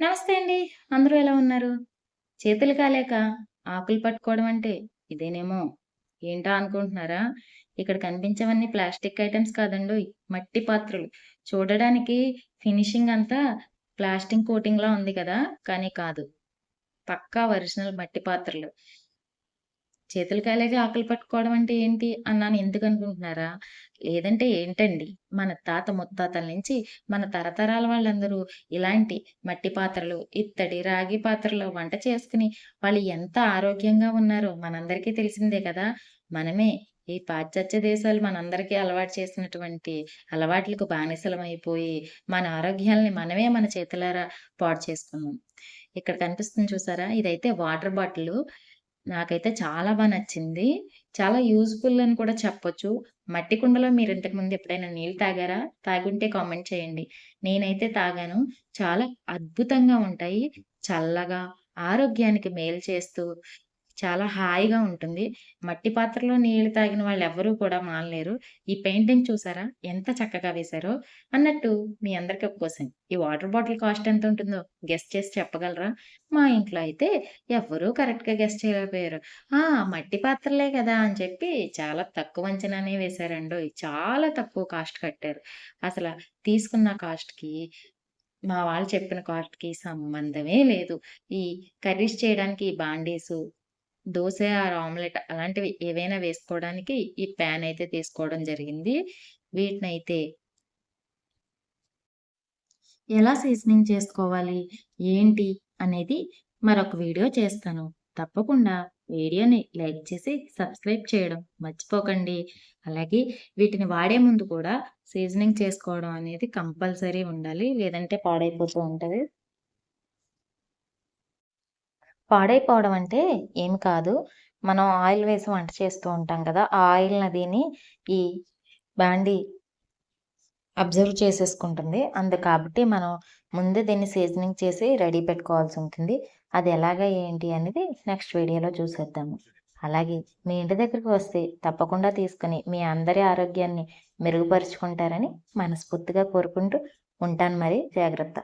నమస్తే అండి. అందరూ ఎలా ఉన్నారు? చేతులు కాలేక ఆకులు పట్టుకోవడం అంటే ఇదేనేమో! ఏంటా అనుకుంటున్నారా? ఇక్కడ కనిపించవన్నీ ప్లాస్టిక్ ఐటెమ్స్ కాదండోయ్! మట్టి పాత్రలు. చూడడానికి ఫినిషింగ్ అంతా ప్లాస్టిక్ కోటింగ్‌లా ఉంది కదా! కానీ కాదు. పక్కా ఒరిజినల్ మట్టి పాత్రలు. చేతులు కాలేక ఆకలి పట్టుకోవడం అంటే ఏంటి అన్నాను ఎందుకు అనుకుంటున్నారా లేదంటే ఏంటండి? మన తాత ముత్తాతల నుంచి మన తరతరాల వాళ్ళందరూ ఇలాంటి మట్టి పాత్రలు, ఇత్తడి, రాగి పాత్రలో వంట చేసుకుని వాళ్ళు ఎంత ఆరోగ్యంగా ఉన్నారో మనందరికీ తెలిసిందే కదా! మనమే ఈ పాశ్చాత్య దేశాలు మనందరికీ అలవాటు చేసినటువంటి అలవాట్లకు బానిసలమైపోయి, మన ఆరోగ్యాల్ని మనమే మన చేతులారా పాడు చేసుకున్నాం. ఇక్కడ కనిపిస్తుంది చూసారా? ఇదైతే వాటర్ బాటిల్ నాకైతే చాలా బాగా నచ్చింది. చాలా యూజ్‌ఫుల్ అని కూడా చెప్పొచ్చు. మట్టి కుండలో మీరు ఇంతకు ముందు ఎప్పుడైనా నీళ్ళు తాగారా? తాగుంటే కామెంట్ చేయండి. నేనైతే తాగాను. చాలా అద్భుతంగా ఉంటాయి. చల్లగా, ఆరోగ్యానికి మేలు చేస్తూ, చాలా హాయిగా ఉంటుంది. మట్టి పాత్రలో నీళ్ళు తాగిన వాళ్ళు ఎవ్వరూ కూడా మానలేరు. ఈ పెయింటింగ్ చూసారా? ఎంత చక్కగా వేశారో! అన్నట్టు మీ అందరికి ఒక క్వెషన్. ఈ వాటర్ బాటిల్ కాస్ట్ ఎంత ఉంటుందో గెస్ చేసి చెప్పగలరా? మా ఇంట్లో అయితే ఎవ్వరూ కరెక్ట్‌గా గెస్ చేయలేకపోయారు. ఆ! మట్టి పాత్రలే కదా! అని చెప్పి చాలా తక్కువ అంచనానే వేశారండో చాలా తక్కువ కాస్ట్ కట్టారు. అసలు తీసుకున్న కాస్ట్‌కి మా వాళ్ళు చెప్పిన కాస్ట్‌కి సంబంధమే లేదు. ఈ కర్రీస్ చేయడానికి బాండీసు, దోశ ఆర్ ఆమ్లెట్ అలాంటివి ఏవైనా వేసుకోవడానికి ఈ ప్యాన్ అయితే తీసుకోవడం జరిగింది. వీటినైతే ఎలా సీజనింగ్ చేసుకోవాలి? ఏంటి? అనేది మరొక వీడియో చేస్తాను. తప్పకుండా వీడియోని లైక్ చేసి సబ్స్క్రైబ్ చేయడం మర్చిపోకండి. అలాగే వీటిని వాడే ముందు కూడా సీజనింగ్ చేసుకోవడం అనేది కంపల్సరీ ఉండాలి. లేదంటే పాడైపోతూ ఉంటుంది పాడైపోవడం అంటే ఏం కాదు. మనం ఆయిల్ వేసి వంట చేస్తూ ఉంటాం కదా! ఆ ఆయిల్ అదీని ఈ బాండీ అబ్జర్వ్ చేసేసుకుంటుంది. అందు కాబట్టి మనం ముందే దీన్ని సీజనింగ్ చేసి రెడీ పెట్టుకోవాల్సి ఉంటుంది. అది ఎలాగా ఏంటి అనేది నెక్స్ట్ వీడియోలో చూసేద్దాము. అలాగే మీ ఇంటి దగ్గరికి వస్తే తప్పకుండా తీసుకొని మీ అందరి ఆరోగ్యాన్ని మెరుగుపరుచుకుంటారని మనస్ఫూర్తిగా కోరుకుంటూ ఉంటాను మరి. జాగ్రత్త.